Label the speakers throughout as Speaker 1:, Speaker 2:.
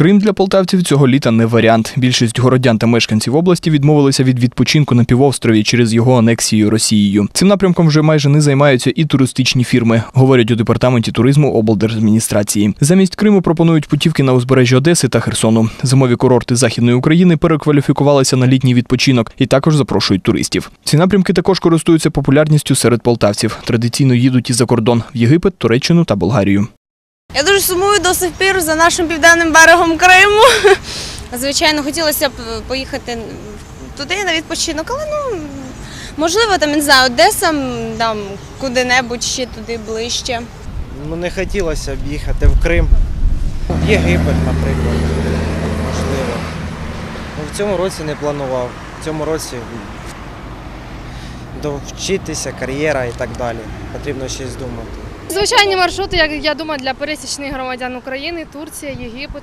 Speaker 1: Крим для полтавців цього літа не варіант. Більшість городян та мешканців області відмовилися від відпочинку на півострові через його анексію Росією. Цим напрямком вже майже не займаються і туристичні фірми, говорять у департаменті туризму облдержадміністрації. Замість Криму пропонують путівки на узбережжя Одеси та Херсону. Зимові курорти західної України перекваліфікувалися на літній відпочинок і також запрошують туристів. Ці напрямки також користуються популярністю серед полтавців. Традиційно їдуть і за кордон в Єгипет, Туреччину та Болгарію.
Speaker 2: Я дуже сумую до сих пір за нашим південним берегом Криму. Звичайно, хотілося б поїхати туди на відпочинок, але ну можливо, там не знаю, Одеса, там куди-небудь ще туди ближче.
Speaker 3: Ну не хотілося б їхати в Крим, в Єгипет, наприклад. Можливо. Ну, в цьому році не планував. В цьому році довчитися, кар'єра і так далі. Потрібно щось думати.
Speaker 4: Звичайні маршрути, як я думаю, для пересічних громадян України, Турція, Єгипет,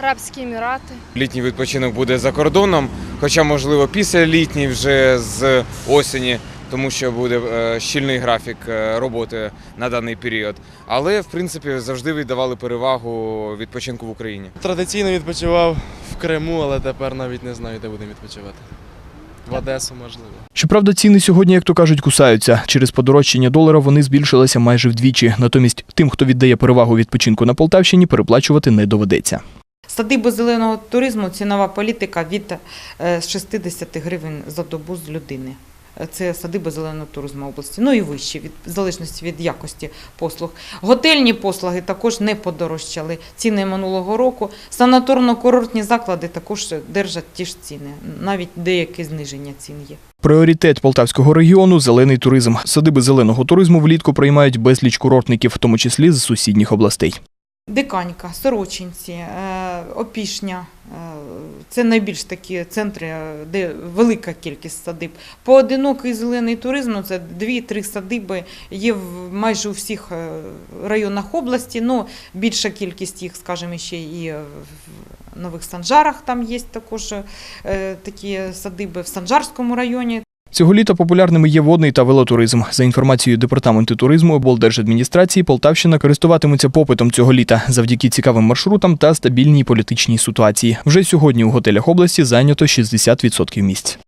Speaker 4: Арабські Емірати.
Speaker 5: Літній відпочинок буде за кордоном, хоча, можливо, після літній вже з осені, тому що буде е, щільний графік е, роботи на даний період. Але, в принципі, завжди віддавали перевагу відпочинку в Україні.
Speaker 6: Традиційно відпочивав в Криму, але тепер навіть не знаю, де будемо відпочивати. В Одесу, можливо.
Speaker 1: Щоправда, ціни сьогодні, як то кажуть, кусаються. Через подорожчання долара вони збільшилися майже вдвічі. Натомість тим, хто віддає перевагу відпочинку на Полтавщині, переплачувати не доведеться.
Speaker 7: Садибу зеленого туризму цінова політика від е, 60 гривень за добу з людини. Це садиби зеленого туризму області. Ну і вище, від в залежності від якості послуг. Готельні послуги також не подорожчали. Ціни минулого року. Санаторно-курортні заклади також держать ті ж ціни. Навіть деякі зниження цін є.
Speaker 1: Пріоритет полтавського регіону зелений туризм. Садиби зеленого туризму влітку приймають безліч курортників, в тому числі з сусідніх областей.
Speaker 7: Диканька, Сорочинці, е, Опішня е, це найбільш такі центри, де велика кількість садиб. Поодинокий зелений туризм ну, це дві-три садиби є в майже у всіх е, районах області. Ну, більша кількість їх, скажімо, ще і в Нових Санжарах там є також такі садиби в Санжарському районі.
Speaker 1: Цього літа популярними є водний та велотуризм. За інформацією департаменту туризму облдержадміністрації, Полтавщина користуватиметься попитом цього літа завдяки цікавим маршрутам та стабільній політичній ситуації. Вже сьогодні у готелях області зайнято 60% місць.